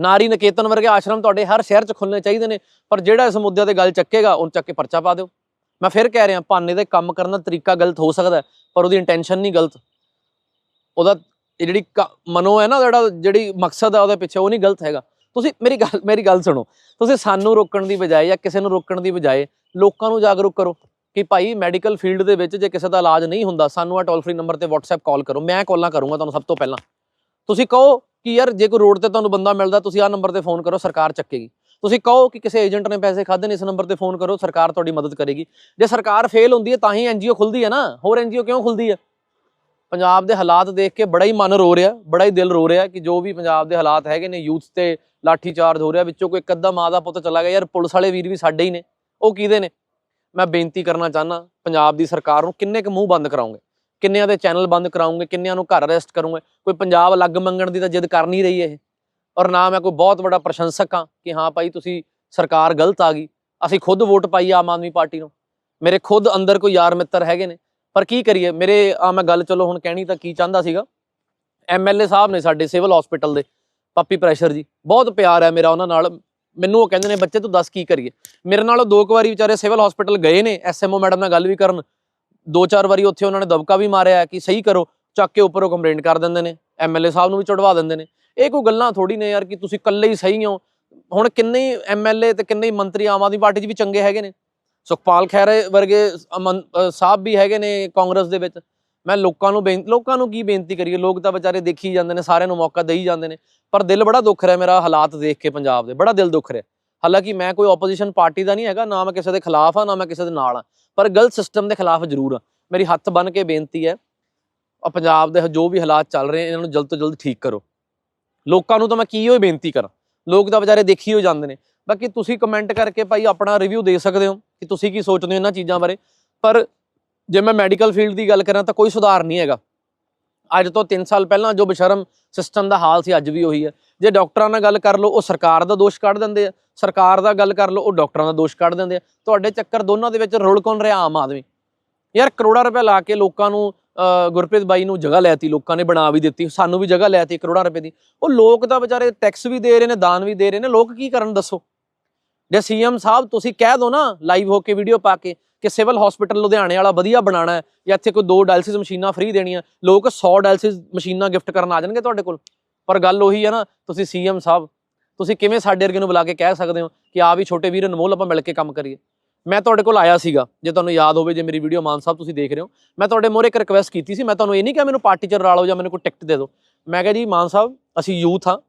ਨਾਰੀ ਨਿਕੇਤਨ ਵਰਗੇ ਆਸ਼ਰਮ ਤੁਹਾਡੇ ਹਰ ਸ਼ਹਿਰ 'ਚ ਖੁੱਲਣੇ ਚਾਹੀਦੇ ਨੇ, ਪਰ ਜਿਹੜਾ ਇਸ ਮੁੱਦਿਆਂ ਤੇ ਗੱਲ ਚੱਕੇਗਾ, ਉਹਨੂੰ ਚੱਕ ਕੇ ਪਰਚਾ ਪਾ ਦਿਓ। ਮੈਂ ਫਿਰ ਕਹਿ ਰਿਹਾ, ਭਾਨੇ ਦੇ ਕੰਮ ਕਰਨ ਦਾ ਤਰੀਕਾ ਗਲਤ ਹੋ ਸਕਦਾ ਪਰ ਉਹਦੀ ਇੰਟੈਂਸ਼ਨ ਨਹੀਂ ਗਲਤ। ਉਹਦਾ ਜਿਹੜੀ ਕ- ਮਨੋ ਹੈ ਨਾ, ਜਿਹੜਾ ਜਿਹੜੀ ਮਕਸਦ ਹੈ ਉਹਦੇ ਪਿੱਛੇ, ਉਹ ਨਹੀਂ ਗਲਤ ਹੈਗਾ। ਤੁਸੀਂ ਮੇਰੀ ਗੱਲ ਮੇਰੀ ਗੱਲ ਸੁਣੋ। ਤੁਸੀਂ ਸਾਨੂੰ ਰੋਕਣ ਦੀ ਬਜਾਏ ਜਾਂ ਕਿਸੇ ਨੂੰ ਰੋਕਣ ਦੀ ਬਜਾਏ ਲੋਕਾਂ ਨੂੰ ਜਾਗਰੂਕ ਕਰੋ ਕਿ ਭਾਈ ਮੈਡੀਕਲ ਫੀਲਡ ਦੇ ਵਿੱਚ ਜੇ ਕਿਸੇ ਦਾ ਇਲਾਜ ਨਹੀਂ ਹੁੰਦਾ, ਸਾਨੂੰ ਆ ਟੋਲ ਫ੍ਰੀ ਨੰਬਰ ਤੇ WhatsApp ਕਾਲ ਕਰੋ। ਮੈਂ ਕਾਲਾਂ ਕਰੂੰਗਾ ਤੁਹਾਨੂੰ ਸਭ ਤੋਂ ਪਹਿਲਾਂ। ਤੁਸੀਂ ਕਹੋ ਕਿ ਯਾਰ ਜੇ ਕੋਈ ਰੋਡ ਤੇ ਤੁਹਾਨੂੰ ਬੰਦਾ ਮਿਲਦਾ, ਤੁਸੀਂ ਆਹ ਨੰਬਰ ਤੇ ਫੋਨ ਕਰੋ, ਸਰਕਾਰ ਚੱਕੇਗੀ। ਤੁਸੀਂ ਕਹੋ ਕਿ ਕਿਸੇ ਏਜੰਟ ਨੇ ਪੈਸੇ ਖਾਦੇ ਨੇ, ਇਸ ਨੰਬਰ ਤੇ ਫੋਨ ਕਰੋ, ਸਰਕਾਰ ਤੁਹਾਡੀ ਮਦਦ ਕਰੇਗੀ। ਜੇ ਸਰਕਾਰ ਫੇਲ ਹੁੰਦੀ ਹੈ, ਤਾਂ ਹੀ ਐਨਜੀਓ ਖੁੱਲਦੀ ਹੈ ਨਾ। ਹੋਰ ਐਨਜੀਓ ਕਿਉਂ ਖੁੱਲਦੀ ਹੈ? ਪੰਜਾਬ ਦੇ ਹਾਲਾਤ ਦੇਖ ਕੇ ਬੜਾ ਹੀ ਮਨ ਰੋ ਰਿਹਾ, ਬੜਾ ਹੀ ਦਿਲ ਰੋ ਰਿਹਾ ਕਿ ਜੋ ਵੀ ਪੰਜਾਬ ਦੇ ਹਾਲਾਤ ਹੈਗੇ ਨੇ, ਯੂਥ ਤੇ ਲਾਠੀ ਚਾਰਜ ਹੋ ਰਿਹਾ, ਵਿੱਚੋਂ ਕੋਈ ਇੱਕ ਅੱਧਾ ਮਾਂ ਦਾ ਪੁੱਤ ਚਲਾ ਗਿਆ, ਯਾਰ ਪੁਲਿਸ ਵਾਲੇ ਵੀਰ ਵੀ ਸਾਡੇ ਹੀ ਨੇ, ਉਹ ਕਿਹਦੇ ਨੇ? ਮੈਂ ਬੇਨਤੀ ਕਰਨਾ ਚਾਹਨਾ ਪੰਜਾਬ ਦੀ ਸਰਕਾਰ ਨੂੰ ਕਿੰਨੇ ਕੁ ਮੂੰਹ ਬੰਦ ਕਰਾਉਂਗੇ? ਕਿੰਨਿਆਂ ਦੇ ਚੈਨਲ ਬੰਦ ਕਰਾਉਂਗੇ, ਕਿੰਨਿਆਂ ਨੂੰ ਘਰ ਅਰੈਸਟ ਕਰੋਗੇ? ਕੋਈ ਪੰਜਾਬ ਅਲੱਗ ਮੰਗਣ ਦੀ ਤਾਂ ਜਿੱਦ ਕਰ ਨਹੀਂ ਰਹੀ ਇਹ। ਔਰ ਨਾ ਮੈਂ ਕੋਈ ਬਹੁਤ ਵੱਡਾ ਪ੍ਰਸ਼ੰਸਕ ਹਾਂ ਕਿ ਹਾਂ ਭਾਈ ਤੁਸੀਂ ਸਰਕਾਰ ਗਲਤ ਆ ਗਈ। ਅਸੀਂ ਖੁਦ ਵੋਟ ਪਾਈ ਆਮ ਆਦਮੀ ਪਾਰਟੀ ਨੂੰ। ਮੇਰੇ ਖੁਦ ਅੰਦਰ ਕੋਈ ਯਾਰ ਮਿੱਤਰ ਹੈਗੇ ਨੇ। ਪਰ ਕੀ ਕਰੀਏ? ਮੇਰੇ, ਆ ਮੈਂ ਗੱਲ ਚਲੋ ਹੁਣ ਕਹਿਣੀ ਤਾਂ ਕੀ ਚਾਹੁੰਦਾ ਸੀਗਾ? ਐਮਐਲਏ ਸਾਹਿਬ ਨੇ ਸਾਡੇ ਸਿਵਲ ਹਸਪੀਟਲ ਦੇ ਪਾਪੀ ਪ੍ਰੈਸ਼ਰ ਜੀ। ਬਹੁਤ ਪਿਆਰ ਹੈ ਮੇਰਾ ਉਹਨਾਂ ਨਾਲ। ਮੈਨੂੰ ਉਹ ਕਹਿੰਦੇ ਨੇ, ਬੱਚੇ ਤੂੰ ਦੱਸ ਕੀ ਕਰੀਏ? ਮੇਰੇ ਨਾਲ ਉਹ ਦੋ ਕੁ ਵਾਰੀ ਵਿਚਾਰੇ ਸਿਵਲ ਹਸਪੀਟਲ ਗਏ ਨੇ। ਐਸਐਮਓ ਮੈਡਮ ਨਾਲ ਗੱਲ ਵੀ ਕਰਨ। ਦੋ ਚਾਰ ਵਾਰੀ ਉੱਥੇ ਉਹਨਾਂ ਨੇ ਦਬਕਾ ਵੀ ਮਾਰਿਆ ਕਿ ਸਹੀ ਕਰੋ, ਚੱਕ ਕੇ ਉੱਪਰੋਂ ਕੰਪਲੇਂਟ ਕਰ ਦਿੰਦੇ ਨੇ ਐਮਐਲਏ ਸਾਹਿਬ ਨੂੰ ਵੀ ਚੜਵਾ ਦਿੰਦੇ ਨੇ। ਇਹ ਕੋਈ ਗੱਲਾਂ ਥੋੜੀ ਨੇ ਯਾਰ ਕਿ ਤੁਸੀਂ ਇਕੱਲੇ ਹੀ ਸਹੀ ਹੋ। ਹੁਣ ਕਿੰਨੇ ਹੀ ਐਮਐਲਏ ਤੇ ਕਿੰਨੇ ਹੀ ਮੰਤਰੀ ਆਮ ਆਦਮੀ ਪਾਰਟੀ 'ਚ ਵੀ ਚੰਗੇ ਹੈਗੇ ਨੇ। ਸੁਖਪਾਲ ਖਹਿਰੇ ਵਰਗੇ ਸਾਹਿਬ ਵੀ ਹੈਗੇ ਨੇ ਕਾਂਗਰਸ ਦੇ ਵਿੱਚ। ਮੈਂ ਲੋਕਾਂ ਨੂੰ ਬੇਨ- ਲੋਕਾਂ ਨੂੰ ਕੀ ਬੇਨਤੀ ਕਰੀਏ? ਲੋਕ ਤਾਂ ਵਿਚਾਰੇ ਦੇਖੀ ਜਾਂਦੇ ਨੇ, ਸਾਰਿਆਂ ਨੂੰ ਮੌਕਾ ਦੇਈ ਜਾਂਦੇ ਨੇ। ਪਰ ਦਿਲ ਬੜਾ ਦੁੱਖ ਰਿਹਾ ਮੇਰਾ ਹਾਲਾਤ ਦੇਖ ਕੇ ਪੰਜਾਬ ਦੇ। ਬੜਾ ਦਿਲ ਦੁੱਖ ਰਿਹਾ। ਹਾਲਾਂਕਿ ਮੈਂ ਕੋਈ ਆਪੋਜੀਸ਼ਨ ਪਾਰਟੀ ਦਾ ਨਹੀਂ ਹੈਗਾ, ਨਾ ਮੈਂ ਕਿਸੇ ਦੇ ਖਿਲਾਫ ਆ ਨਾ ਮੈਂ ਕਿਸੇ ਦੇ ਨਾਲ ਆ ਪਰ ਗਲਤ ਸਿਸਟਮ ਦੇ ਖਿਲਾਫ ਜ਼ਰੂਰ ਆ। ਮੇਰੀ ਹੱਥ ਬੰਨ ਕੇ ਬੇਨਤੀ ਹੈ ਆ ਪੰਜਾਬ ਦੇ ਜੋ ਵੀ ਹਾਲਾਤ ਚੱਲ ਰਹੇ, ਇਹਨਾਂ ਨੂੰ ਜਲਦ ਤੋਂ ਜਲਦ ਠੀਕ ਕਰੋ। ਲੋਕਾਂ ਨੂੰ ਤਾਂ ਮੈਂ ਕੀ ਹੋਈ ਬੇਨਤੀ ਕਰਾਂ, ਲੋਕ ਤਾਂ ਵਿਚਾਰੇ ਦੇਖੀ ਹੋ ਜਾਂਦੇ ਨੇ। ਬਾਕੀ ਤੁਸੀਂ ਕਮੈਂਟ ਕਰਕੇ ਭਾਈ ਆਪਣਾ ਰਿਵਿਊ ਦੇ ਸਕਦੇ ਹੋ ਕਿ ਤੁਸੀਂ ਕੀ ਸੋਚਦੇ ਹੋ ਇਹਨਾਂ ਚੀਜ਼ਾਂ ਬਾਰੇ। ਪਰ ਜੇ ਮੈਂ ਮੈਡੀਕਲ ਫੀਲਡ ਦੀ ਗੱਲ ਕਰਾਂ ਤਾਂ ਕੋਈ ਸੁਧਾਰ ਨਹੀਂ ਹੈਗਾ। ਅੱਜ ਤੋਂ 3 ਸਾਲ ਪਹਿਲਾਂ ਜੋ ਬਸ਼ਰਮ ਸਿਸਟਮ ਦਾ ਹਾਲ ਸੀ, ਅੱਜ ਵੀ ਉਹੀ ਹੈ। ਜੇ ਡਾਕਟਰਾਂ ਨਾਲ ਗੱਲ ਕਰ ਲਓ, ਉਹ ਸਰਕਾਰ ਦਾ ਦੋਸ਼ ਕੱਢ ਦਿੰਦੇ ਆ। ਸਰਕਾਰ ਦਾ ਗੱਲ ਕਰ ਲਓ, ਉਹ ਡਾਕਟਰਾਂ ਦਾ ਦੋਸ਼ ਕੱਢ ਦਿੰਦੇ ਆ। ਤੁਹਾਡੇ ਚੱਕਰ ਦੋਨਾਂ ਦੇ ਵਿੱਚ ਰੁਲ ਕੌਣ ਰਿਹਾ ਆਮ ਆਦਮੀ? ਯਾਰ ਕਰੋੜਾਂ ਰੁਪਏ ਲਾ ਕੇ ਲੋਕਾਂ ਨੂੰ ਗੁਰਪ੍ਰੀਤ ਬਾਈ ਨੂੰ ਜਗ੍ਹਾ ਲੈਤੀ, ਲੋਕਾਂ ਨੇ ਬਣਾ ਵੀ ਦਿੱਤੀ, ਸਾਨੂੰ ਵੀ ਜਗ੍ਹਾ ਲੈਤੀ ਕਰੋੜਾਂ ਰੁਪਏ ਦੀ। ਉਹ ਲੋਕ ਤਾਂ ਵਿਚਾਰੇ ਟੈਕਸ ਵੀ ਦੇ ਰਹੇ ਨੇ, ਦਾਨ ਵੀ ਦੇ ਰਹੇ ਨੇ। ਲੋਕ ਕੀ ਕਰਨ ਦੱਸੋ? ਜੇ ਸੀਐਮ ਸਾਹਿਬ ਤੁਸੀਂ ਕਹਿ ਦੋ ਨਾ ਲਾਈਵ ਹੋ ਕੇ ਵੀਡੀਓ ਪਾ ਕੇ ਕਿ ਸਿਵਲ ਹਸਪੀਟਲ ਲੁਧਿਆਣੇ ਵਾਲਾ ਵਧੀਆ ਬਣਾਣਾ ਹੈ ਜਾਂ ਇੱਥੇ ਕੋਈ ਦੋ ਡਾਇਲਸਿਸ ਮਸ਼ੀਨਾਂ ਫ੍ਰੀ ਦੇਣੀਆਂ, ਲੋਕ 100 ਡਾਇਲਿਸਿਸ ਮਸ਼ੀਨਾਂ ਗਿਫਟ ਕਰਨ ਆ ਜਾਣਗੇ ਤੁਹਾਡੇ ਕੋਲ। ਪਰ ਗੱਲ ਉਹੀ ਹੈ ਨਾ, ਤੁਸੀਂ ਸੀਐਮ ਸਾਹਿਬ, ਤੁਸੀਂ ਕਿਵੇਂ ਸਾਡੇ ਅਰਗੇ ਨੂੰ ਬੁਲਾ ਕੇ ਕਹਿ ਸਕਦੇ ਹੋ ਕਿ ਆ ਵੀ ਛੋਟੇ ਵੀਰ ਅਨਮੋਲ ਆਪਾਂ ਮਿਲ ਕੇ ਕੰਮ ਕਰੀਏ। ਮੈਂ ਤੁਹਾਡੇ ਕੋਲ ਆਇਆ ਸੀਗਾ, ਜੇ ਤੁਹਾਨੂੰ ਯਾਦ ਹੋਵੇ, ਜੇ ਮੇਰੀ ਵੀਡੀਓ ਮਾਨ ਸਾਹਿਬ ਤੁਸੀਂ ਦੇਖ ਰਹੇ ਹੋ, ਮੈਂ ਤੁਹਾਡੇ ਮੋਰੇ ਇੱਕ ਰਿਕੁਐਸਟ ਕੀਤੀ ਸੀ, ਮੈਂ ਤੁਹਾਨੂੰ ਇਹ ਨਹੀਂ ਕਿਹਾ ਮੈਨੂੰ ਪਾਰਟੀ ਚ ਰਲਾ ਲਓ ਜਾਂ ਮੈਨੂੰ ਕੋਈ ਟਿਕਟ ਦੇ ਦਿਓ। ਮੈਂ ਕਿਹਾ ਜੀ, ਮਾਨ ਸਾਹਿਬ, ਅਸੀਂ ਯੂਥ ਆ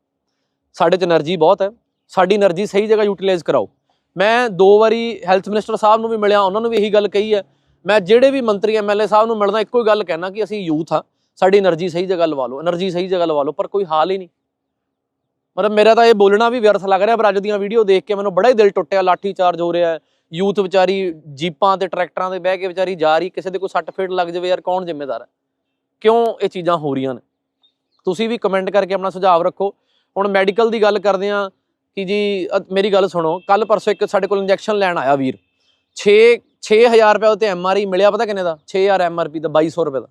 ਸਾਡੇ ਚ એનર્ਜੀ ਬਹੁਤ ਹੈ। ਸਾਡੀ એનર્ਜੀ ਸਹੀ ਜਗ੍ਹਾ ਯੂਟਿਲਾਈਜ਼ ਕਰਾਓ। ਮੈਂ ਦੋ ਵਾਰੀ ਹੈਲਥ ਮਿਨਿਸਟਰ ਸਾਹਿਬ ਨੂੰ ਵੀ ਮਿਲਿਆ, ਉਹਨਾਂ ਨੂੰ ਵੀ ਇਹੀ ਗੱਲ ਕਹੀ ਹੈ। ਮੈਂ ਜਿਹੜੇ ਵੀ ਮੰਤਰੀ ਐਮਐਲਏ ਸਾਹਿਬ ਨੂੰ ਮਿਲਦਾ, ਇੱਕੋ ਹੀ ਗੱਲ ਕਹਿਣਾ ਕਿ ਅਸੀਂ ਯੂਥ ਆ ਸਾਡੀ એનર્ਜੀ ਸਹੀ ਜਗ੍ਹਾ ਲਵਾ ਲਓ, એનર્ਜੀ ਸਹੀ ਜਗ੍ਹਾ ਲਵਾ ਲਓ, ਪਰ ਕੋਈ ਹਾਲ ਹੀ ਨਹੀਂ। ਮਤਲਬ ਮੇਰਾ ਤਾਂ ਇਹ ਬੋਲਣਾ ਵੀ ਵਿਅਰਥ ਲੱਗ ਰਿਹਾ, ਪਰ ਅੱਜ ਦੀਆਂ ਵੀਡੀਓ ਦੇਖ ਕੇ ਮੈਨੂੰ ਬੜਾ ਹੀ ਦਿਲ ਟੁੱਟਿਆ, ਲਾਠੀ ਚਾਰਜ ਹੋ ਰਿਹਾ ਯੂਥ ਵਿਚਾਰੀ ਜੀਪਾਂ ਤੇ ਟਰੈਕਟਰਾਂ ਤੇ ਬਹਿ ਕੇ ਵਿਚਾਰੀ ਜਾ ਰਹੀ, ਕਿਸੇ ਦੇ ਕੋਈ ਸੱਟ ਫੇਟ ਲੱਗ ਜਾਵੇ ਯਾਰ, ਕੌਣ ਜ਼ਿੰਮੇਦਾਰ ਹੈ? ਕਿਉਂ ਇਹ ਚੀਜ਼ਾਂ ਹੋ ਰਹੀਆਂ ਨੇ? ਤੁਸੀਂ ਵੀ ਕਮੈਂਟ ਕਰਕੇ ਆਪਣਾ ਸੁਝਾਅ ਰੱਖੋ। ਹੁਣ ਮੈਡੀਕਲ ਦੀ ਗੱਲ ਕਰਦੇ ਆਂ ਕਿ ਜੀ ਅ, ਮੇਰੀ ਗੱਲ ਸੁਣੋ ਕੱਲ ਪਰਸੋਂ ਇੱਕ ਸਾਡੇ ਕੋਲ ਇੰਜੈਕਸ਼ਨ ਲੈਣ ਆਇਆ ਵੀਰ। 6 6000 ਰੁਪਏ ਉਤੇ ਐਮਆਰਆਈ ਮਿਲਿਆ ਪਤਾ ਕਿੰਨੇ ਦਾ? 6000 ਐਮਆਰਪੀ ਦਾ 2200 ਰੁਪਏ ਦਾ।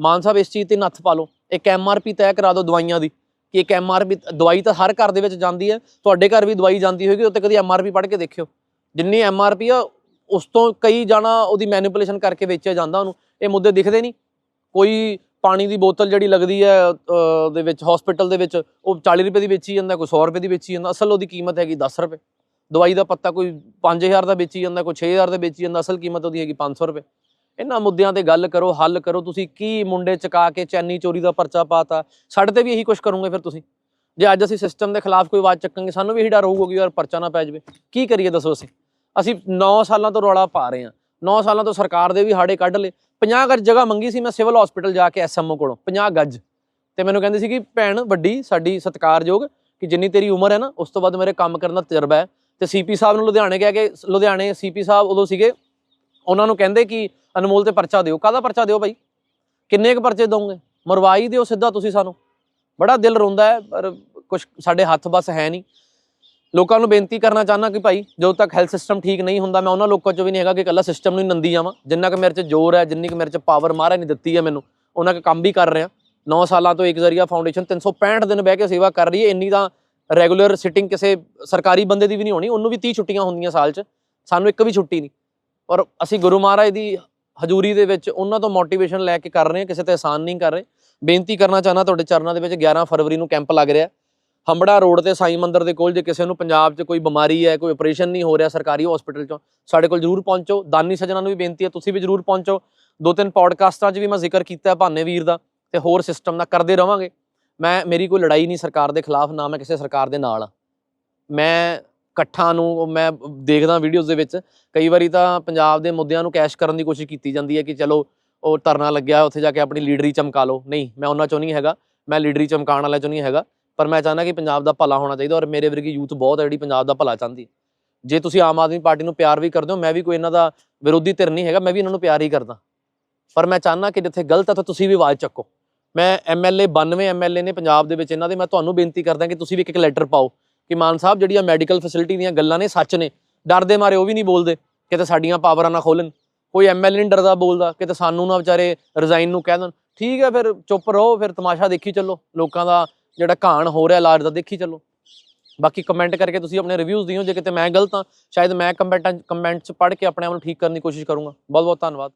ਮਾਨ ਸਾਹਿਬ ਇਸ ਚੀਜ਼ ਤੇ ਨੱਥ ਪਾ ਲਓ। ਇੱਕ ਐਮਆਰਪੀ ਤੈਅ ਕਰਾ ਦਿਓ ਦਵਾਈਆਂ ਦੀ। ਕਿ ਇੱਕ ਐਮਆਰਪੀ ਦਵਾਈ ਤਾਂ ਹਰ ਘਰ ਦੇ ਵਿੱਚ ਜਾਂਦੀ ਹੈ। ਤੁਹਾਡੇ ਘਰ ਵੀ ਦਵਾਈ ਜਾਂਦੀ ਹੋਏਗੀ ਉੱਤੇ ਕਦੀ ਐਮਆਰਪੀ ਪੜ੍ਹ ਕੇ ਦੇਖਿਓ। ਜਿੰਨੀ ਐਮਆਰਪੀ ਆ ਉਸ ਤੋਂ ਕਈ ਜਾਣਾ ਉਹਦੀ ਮੈਨੀਪੂਲੇਸ਼ਨ ਕਰਕੇ ਵੇਚਿਆ ਜਾਂਦਾ ਉਹਨੂੰ। ਇਹ ਮੁੱਦੇ ਦਿਖਦੇ ਨਹੀਂ। ਕੋਈ ਪਾਣੀ ਦੀ ਬੋਤਲ ਜਿਹੜੀ ਲੱਗਦੀ ਹੈ ਦੇ ਵਿੱਚ ਹਸਪੀਟਲ ਦੇ ਵਿੱਚ, ਉਹ 40 ਰੁਪਏ ਦੀ ਵੇਚੀ ਜਾਂਦਾ, ਕੋਈ 100 ਰੁਪਏ ਦੀ ਵੇਚੀ ਜਾਂਦਾ। ਅਸਲ ਉਹਦੀ ਕੀਮਤ ਹੈਗੀ 10 ਰੁਪਏ। ਦਵਾਈ ਦਾ ਪੱਤਾ ਕੋਈ 5000 ਦਾ ਵੇਚੀ ਜਾਂਦਾ, ਕੋਈ 6000 ਦਾ ਵੇਚੀ ਜਾਂਦਾ, ਅਸਲ ਕੀਮਤ ਉਹਦੀ ਹੈਗੀ 500 ਰੁਪਏ। ਇਹਨਾਂ ਮੁੱਦਿਆਂ ਤੇ ਗੱਲ ਕਰੋ, ਹੱਲ ਕਰੋ। ਤੁਸੀਂ ਕੀ ਮੁੰਡੇ ਚਕਾ ਕੇ ਚੈਨੀ ਚੋਰੀ ਦਾ ਪਰਚਾ ਪਾਤਾ? ਸਾਡੇ ਤੇ ਵੀ ਇਹੀ ਕੁਝ ਕਰੋਗੇ ਫਿਰ ਤੁਸੀਂ। ਜੇ ਅੱਜ ਅਸੀਂ ਸਿਸਟਮ ਦੇ ਖਿਲਾਫ ਕੋਈ ਆਵਾਜ਼ ਚੱਕਾਂਗੇ, ਸਾਨੂੰ ਵੀ ਇਹੀ ਡਰ ਹੋਊਗਾ ਕਿ ਯਾਰ ਪਰਚਾ ਨਾ ਪੈ ਜਾਵੇ। ਕੀ ਕਰੀਏ ਦੱਸੋ ਅਸੀਂ? ਅਸੀਂ 9 ਸਾਲਾਂ ਤੋਂ ਰੌਲਾ ਪਾ ਰਹੇ ਹਾਂ। 9 ਸਾਲਾਂ ਤੋਂ ਸਰਕਾਰ ਦੇ ਵੀ ਹਾੜੇ ਕੱਢ ਲਏ। 50 ਗੱਜ ਜਗ੍ਹਾ ਮੰਗੀ ਸੀ ਮੈਂ ਸਿਵਲ ਹਸਪੀਟਲ ਜਾ ਕੇ ਐਸਐਮਓ ਕੋਲੋਂ 50 ਗੱਜ। ਤੇ ਮੈਨੂੰ ਕਹਿੰਦੇ ਸੀ ਕਿ ਭੈਣ, ਵੱਡੀ, ਸਾਡੀ ਸਤਿਕਾਰਯੋਗ, ਕਿ ਜਿੰਨੀ ਤੇਰੀ ਉਮਰ ਹੈ ਨਾ, ਉਸ ਤੋਂ ਬਾਅਦ ਮੇਰੇ ਕੰਮ ਕਰਨ ਦਾ ਤਜਰਬਾ ਹੈ। ਤੇ ਸੀਪੀ ਸਾਹਿਬ ਨੂੰ ਲੁਧਿਆਣੇ ਕਹਿ ਕੇ, ਲੁਧਿਆਣੇ ਸੀਪੀ ਸਾਹਿਬ ਉਦੋਂ ਸੀਗੇ, ਉਹਨਾਂ ਨੂੰ ਕਹਿੰਦੇ ਕਿ ਅਨਮੋਲ ਤੇ ਪਰਚਾ ਦਿਓ। ਕਾਹਦਾ ਪਰਚਾ ਦਿਓ ਭਾਈ? ਕਿੰਨੇ ਕੁ ਪਰਚੇ ਦੋਗੇ? ਮਰਵਾਈ ਦਿਓ ਸਿੱਧਾ ਤੁਸੀਂ ਸਾਨੂੰ। ਬੜਾ ਦਿਲ ਰੋਂਦਾ ਹੈ, ਪਰ ਕੁਝ ਸਾਡੇ ਹੱਥ ਬਸ ਹੈ ਨਹੀਂ। ਲੋਕਾਂ ਨੂੰ ਬੇਨਤੀ ਕਰਨਾ ਚਾਹਨਾ ਕਿ ਭਾਈ, ਜਦੋਂ ਤੱਕ ਹੈਲਥ ਸਿਸਟਮ ਠੀਕ ਨਹੀਂ ਹੁੰਦਾ, ਮੈਂ ਉਹਨਾਂ ਲੋਕਾਂ ਚੋਂ ਵੀ ਨਹੀਂ ਹੈਗਾ ਕਿ ਇਕੱਲਾ ਸਿਸਟਮ ਨੂੰ ਹੀ ਨੰਦੀ ਜਾਵਾਂ ਜਿੰਨਾ ਕਿ ਮੇਰੇ 'ਚ ਜ਼ੋਰ ਹੈ, ਜਿੰਨੀ ਕਿ ਮੇਰੇ 'ਚ ਪਾਵਰ ਮਹਾਰਾਜ ਨੇ ਦਿੱਤੀ ਹੈ ਮੈਨੂੰ, ਉਹਨਾਂ ਕੇ ਕੰਮ ਵੀ ਕਰ ਰਿਹਾ। 9 ਸਾਲਾਂ ਤੋਂ ਇੱਕ ਜ਼ਰੀਆ ਫਾਊਂਡੇਸ਼ਨ 365 ਦਿਨ ਬਹਿ ਕੇ ਸੇਵਾ ਕਰ ਰਹੀ ਹੈ। ਇੰਨੀ ਤਾਂ ਰੈਗੂਲਰ ਸਿਟਿੰਗ ਕਿਸੇ ਸਰਕਾਰੀ ਬੰਦੇ ਦੀ ਵੀ ਨਹੀਂ ਹੋਣੀ, ਉਹਨੂੰ ਵੀ 30 ਛੁੱਟੀਆਂ ਹੁੰਦੀਆਂ ਸਾਲ 'ਚ। ਸਾਨੂੰ ਇੱਕ ਵੀ ਛੁੱਟੀ ਨਹੀਂ। ਔਰ ਅਸੀਂ ਗੁਰੂ ਮਹਾਰਾਜ ਦੀ ਹਜ਼ੂਰੀ ਦੇ ਵਿੱਚ ਉਹਨਾਂ ਤੋਂ ਮੋਟੀਵੇਸ਼ਨ ਲੈ ਕੇ ਕਰ ਰਹੇ ਹਾਂ, ਕਿਸੇ ਤੇ ਆਸਾਨ ਨਹੀਂ ਕਰ ਰਹੇ। ਬੇਨਤੀ ਕਰਨਾ ਚਾਹਨਾ ਤੁਹਾਡੇ ਚਰਨਾਂ ਦੇ ਵਿੱਚ 11 ਫਰਵਰੀ ਨੂੰ ਕੈਂਪ ਲੱਗ ਰਿਹਾ। ਹੰਬੜਾ ਰੋਡ ਤੇ ਸਾਈ ਮੰਦਰ ਦੇ ਕੋਲ ਜੇ ਕਿਸੇ ਨੂੰ ਪੰਜਾਬ 'ਚ ਕੋਈ ਬਿਮਾਰੀ ਹੈ, ਕੋਈ ਆਪਰੇਸ਼ਨ ਨਹੀਂ ਹੋ ਰਿਹਾ ਸਰਕਾਰੀ ਹਸਪੀਟਲ 'ਚੋਂ, ਸਾਡੇ ਕੋਲ ਜਰੂਰ ਪਹੁੰਚੋ। ਦਾਨੀ ਸੱਜਣਾ ਨੂੰ ਵੀ ਬੇਨਤੀ ਹੈ, ਤੁਸੀਂ ਵੀ ਜਰੂਰ ਪਹੁੰਚੋ। ਦੋ ਤਿੰਨ ਪੌਡਕਾਸਟਾਂ 'ਚ ਵੀ ਮੈਂ ਜ਼ਿਕਰ ਕੀਤਾ ਭਾਨੇ ਵੀਰ ਦਾ ਤੇ ਹੋਰ ਸਿਸਟਮ ਦਾ ਕਰਦੇ ਰਵਾਂਗੇ। ਮੈਂ, ਮੇਰੀ ਕੋਈ ਲੜਾਈ ਨਹੀਂ ਸਰਕਾਰ ਦੇ ਖਿਲਾਫ, ਨਾ ਮੈਂ ਕਿਸੇ ਸਰਕਾਰ ਦੇ ਨਾਲ। ਆ ਮੈਂ ਇਕੱਠਾਂ ਨੂੰ ਮੈਂ ਦੇਖਦਾ ਵੀਡੀਓਜ਼ ਦੇ ਵਿੱਚ, ਕਈ ਵਾਰੀ ਤਾਂ ਪੰਜਾਬ ਦੇ ਮੁੱਦਿਆਂ ਨੂੰ ਕੈਸ਼ ਕਰਨ ਦੀ ਕੋਸ਼ਿਸ਼ ਕੀਤੀ ਜਾਂਦੀ ਹੈ ਕਿ ਚਲੋ, ਉਹ ਧਰਨਾ ਲੱਗਿਆ, ਉੱਥੇ ਜਾ ਕੇ ਆਪਣੀ ਲੀਡਰੀ ਚਮਕਾ ਲਓ। ਨਹੀਂ, ਮੈਂ ਉਹਨਾਂ ਚੋਂ ਨਹੀਂ ਹੈਗਾ। ਮੈਂ ਲੀਡਰੀ ਚਮਕਾਉਣ ਵਾਲਾ ਚੋਂ ਨਹੀਂ ਹੈਗਾ। ਪਰ ਮੈਂ ਚਾਹੁੰਦਾ ਕਿ ਪੰਜਾਬ ਦਾ ਭਲਾ ਹੋਣਾ ਚਾਹੀਦਾ ਔਰ ਮੇਰੇ ਵਰਗੀ ਯੂਥ ਬਹੁਤ ਹੈ ਜਿਹੜੀ ਪੰਜਾਬ ਦਾ ਭਲਾ ਚਾਹੁੰਦੀ। ਜੇ ਤੁਸੀਂ ਆਮ ਆਦਮੀ ਪਾਰਟੀ ਨੂੰ ਪਿਆਰ ਵੀ ਕਰਦੇ ਹੋ, ਮੈਂ ਵੀ ਕੋਈ ਇਹਨਾਂ ਦਾ ਵਿਰੋਧੀ ਧਿਰ ਨਹੀਂ ਹੈਗਾ, ਮੈਂ ਵੀ ਇਹਨਾਂ ਨੂੰ ਪਿਆਰ ਹੀ ਕਰਦਾ। ਪਰ ਮੈਂ ਚਾਹੁੰਦਾ ਕਿ ਜਿੱਥੇ ਗਲਤ ਹੈ ਤਾਂ ਤੁਸੀਂ ਵੀ ਆਵਾਜ਼ ਚੱਕੋ। ਮੈਂ ਐਮਐਲਏ 92 ਐਮਐਲਏ ਨੇ ਪੰਜਾਬ ਦੇ ਵਿੱਚ ਇਹਨਾਂ ਦੇ, ਮੈਂ ਤੁਹਾਨੂੰ ਬੇਨਤੀ ਕਰਦਾ ਕਿ ਤੁਸੀਂ ਵੀ ਇੱਕ ਇੱਕ ਲੈਟਰ ਪਾਓ ਕਿ ਮਾਨ ਸਾਹਿਬ ਜਿਹੜੀਆਂ ਮੈਡੀਕਲ ਫੈਸਿਲਿਟੀ ਦੀਆਂ ਗੱਲਾਂ ਨੇ ਸੱਚ ਨੇ, ਡਰਦੇ ਮਾਰੇ ਉਹ ਵੀ ਨਹੀਂ ਬੋਲਦੇ, ਕਿਤੇ ਸਾਡੀਆਂ ਪਾਵਰਾਂ ਨਾ ਖੋਲਣ ਕੋਈ ਐਮਐਲਏ ਨਹੀਂ ਡਰਦਾ ਬੋਲਦਾ, ਕਿਤੇ ਸਾਨੂੰ ਨਾ ਵਿਚਾਰੇ ਰਿਜ਼ਾਈਨ ਨੂੰ ਕਹਿ ਦੇਣ। ਠੀਕ ਹੈ ਫਿਰ, ਚੁੱਪ ਰਹੋ, ਫਿਰ ਤਮਾਸ਼ਾ ਦੇਖੀ ਚੱਲੋ, ਲੋਕਾਂ ਦਾ ਜਿਹੜਾ ਘਾਣ ਹੋ ਰਿਹਾ ਇਲਾਜ ਦਾ, ਦੇਖੀ ਚੱਲੋ। ਬਾਕੀ ਕਮੈਂਟ ਕਰਕੇ ਤੁਸੀਂ ਆਪਣੇ ਰਿਵਿਊਜ਼ ਦਿਓ, ਜੇ ਕਿਤੇ ਮੈਂ ਗਲਤ ਹਾਂ, ਸ਼ਾਇਦ ਮੈਂ ਕਮੈਂਟਾਂ ਕਮੈਂਟ ਚ ਪੜ੍ਹ ਕੇ ਆਪਣੇ ਆਪ ਨੂੰ ਠੀਕ ਕਰਨ ਦੀ ਕੋਸ਼ਿਸ਼ ਕਰੂੰਗਾ। ਬਹੁਤ ਬਹੁਤ ਧੰਨਵਾਦ।